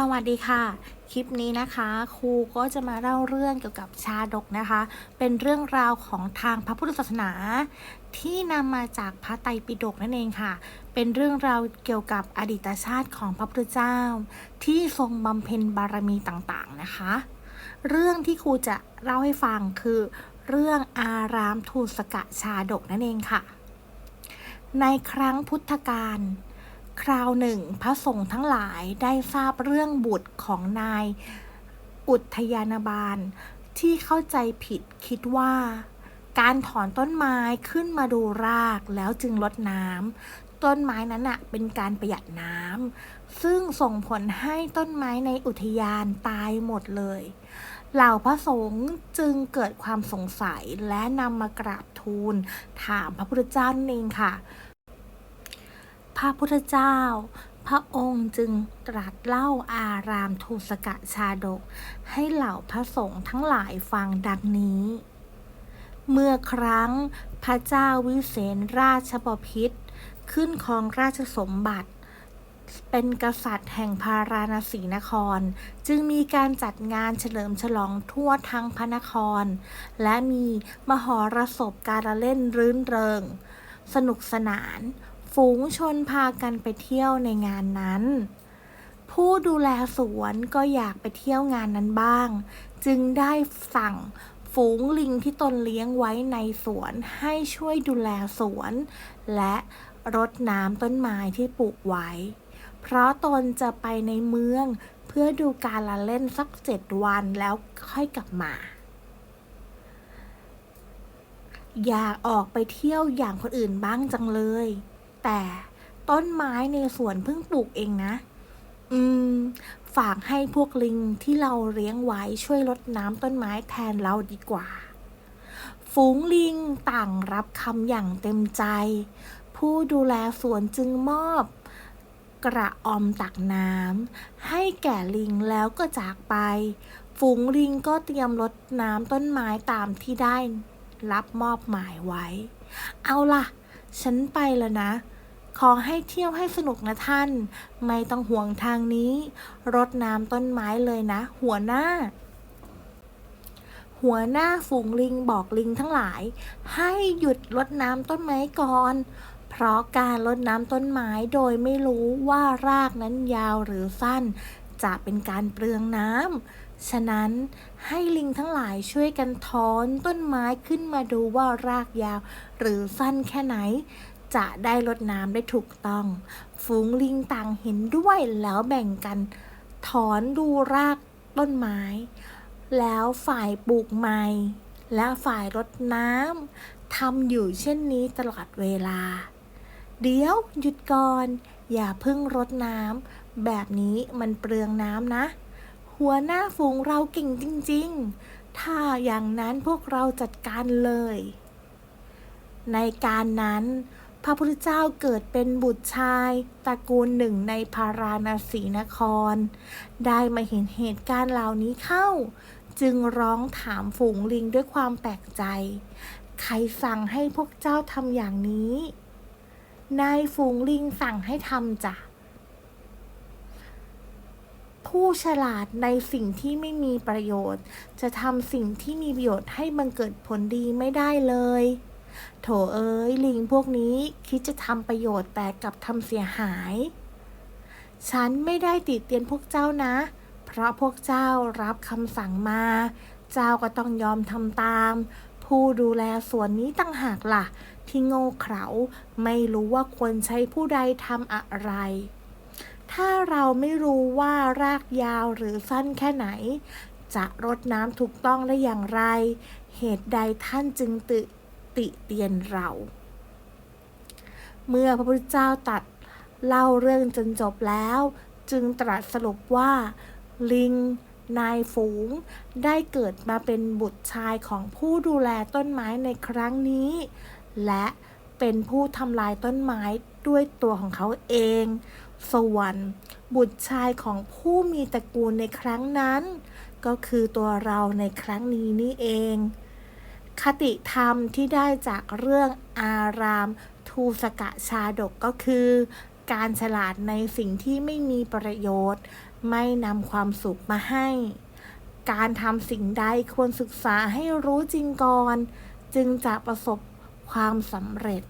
สวัสดีค่ะ คลิปนี้นะคะครูก็จะมาเล่าเรื่องเกี่ยวกับชาดกนะคะ เป็นเรื่องราวของทางพระพุทธศาสนา ที่นำมาจากพระไตรปิฎกนั่นเองค่ะ เป็นเรื่องราวเกี่ยวกับอดีตชาติของพระพุทธเจ้า ที่ทรงบำเพ็ญบารมีต่างๆนะคะ เรื่องที่ครูจะเล่าให้ฟังคือ เรื่องอารามทูสกะชาดกนั่นเองค่ะ ในครั้งพุทธกาล คราวหนึ่งพระสงฆ์ทั้งหลายได้ทราบเรื่องบุตรของนาย อุทยานบาล ที่เข้าใจผิดคิดว่า การถอนต้นไม้ขึ้นมาดูรากแล้วจึงลดน้ำต้นไม้นั้นอะเป็นการประหยัดน้ำซึ่งส่งผลให้ต้นไม้ในอุทยานตายหมดเลย เหล่าพระสงฆ์จึงเกิดความสงสัยและนำมากราบทูล ถามพระพุทธเจ้านั่นเองค่ะ พระพุทธเจ้า พระองค์จึงตรัสเล่าอารามทูสกะชาดก ให้เหล่าพระสงฆ์ทั้งหลายฟังดังนี้ เมื่อครั้งพระเจ้าวิเศษราชบพิตรขึ้นครองราชสมบัติ เป็นกษัตริย์แห่งพาราณสีนคร จึงมีการจัดงานเฉลิมฉลองทั่วทั้งพระนคร และมีมหรสพการเล่นรื่นเริง สนุกสนาน ฝูงชนพากันไปเที่ยวในงานนั้น ผู้ดูแลสวนก็อยากไปเที่ยวงานนั้นบ้าง จึงได้สั่งฝูงลิงที่ตนเลี้ยงไว้ในสวนให้ช่วยดูแลสวน และรดน้ำต้นไม้ที่ปลูกไว้ เพราะตนจะไปในเมืองเพื่อดูการละเล่นสักเจ็ดวันแล้วค่อยกลับมา อยากออกไปเที่ยวอย่างคนอื่นบ้างจังเลย แต่ต้นไม้ในสวนเพิ่งปลูกเองนะ อืม ฝากให้พวกลิงที่เราเลี้ยงไว้ช่วยรดน้ำต้นไม้แทนเราดีกว่า ฝูงลิงต่างรับคำอย่างเต็มใจ ผู้ดูแลสวนจึงมอบ กระออมตักน้ำให้แก่ลิงแล้วก็จากไป ฝูงลิงก็เตรียมรดน้ำต้นไม้ตามที่ได้รับมอบหมายไว้ เอาล่ะ ฉันไปแล้วนะ ขอให้เที่ยวให้สนุกนะท่าน ไม่ต้องห่วงทางนี้ รดน้ำต้นไม้เลยนะ หัวหน้า หัวหน้าฝูงลิงบอกลิงทั้งหลาย ให้หยุดรดน้ำต้นไม้ก่อน เพราะการรดน้ำต้นไม้โดยไม่รู้ว่ารากนั้นยาวหรือสั้น จะเป็นการเปลืองน้ำฉะนั้นให้ลิงทั้งหลายช่วยกันถอนต้นไม้ขึ้นมาดูว่ารากยาว หรือสั้นแค่ไหน จะได้รดน้ำได้ถูกต้อง ฝูงลิงต่างเห็นด้วยแล้วแบ่งกันถอนดูรากต้นไม้ แล้วฝ่ายปลูกใหม่ และฝ่ายรดน้ำทำอยู่เช่นนี้ตลอดเวลา เดี๋ยวหยุดก่อน อย่าเพิ่งรดน้ำแบบนี้มันเปลืองน้ำนะ หัวหน้าฝูงเราเก่งจริง ๆ ถ้าอย่างนั้นพวกเราจัดการเลย ในการนั้น พระพุทธเจ้าเกิดเป็นบุตรชายตระกูลหนึ่งในพาราณสีนคร ได้มาเห็นเหตุการณ์เหล่านี้เข้า จึงร้องถามฝูงลิงด้วยความแปลกใจ ใครสั่งให้พวกเจ้าทำอย่างนี้ นายฝูงลิงสั่งให้ทำจ้ะผู้ฉลาดในสิ่งที่ไม่มีประโยชน์ จะทำสิ่งที่มีประโยชน์ให้บังเกิดผลดีไม่ได้เลย โถเอ้ยลิงพวกนี้คิดจะทำประโยชน์แต่กลับทำเสียหาย ฉันไม่ได้ติเตียนพวกเจ้านะ เพราะพวกเจ้ารับคำสั่งมา เจ้าก็ต้องยอมทำตาม ผู้ดูแลสวนนี้ตั้งหากล่ะ ที่โง่เขลาไม่รู้ว่าควรใช้ผู้ใดทำอะไรถ้าเราไม่รู้ว่ารากยาวหรือสั้นแค่ไหน จะรดน้ำถูกต้องได้อย่างไร เหตุใดท่านจึงติ ติเตียนเรา เมื่อพระพุทธเจ้าตัดเล่าเรื่องจนจบแล้ว จึงตรัสสรุปว่า ลิง นายฝูง ได้เกิดมาเป็นบุตรชายของผู้ดูแลต้นไม้ในครั้งนี้ และเป็นผู้ทำลายต้นไม้ด้วยตัวของเขาเอง ส่วนบุตรชายของผู้มีตระกูลในครั้งนั้น ก็คือตัวเราในครั้งนี้นี่เอง คติธรรมที่ได้จากเรื่องอารามทูสกะชาดกก็คือ การฉลาดในสิ่งที่ไม่มีประโยชน์ ไม่นำความสุขมาให้ การทำสิ่งใดควรศึกษาให้รู้จริงก่อน จึงจะประสบความสำเร็จ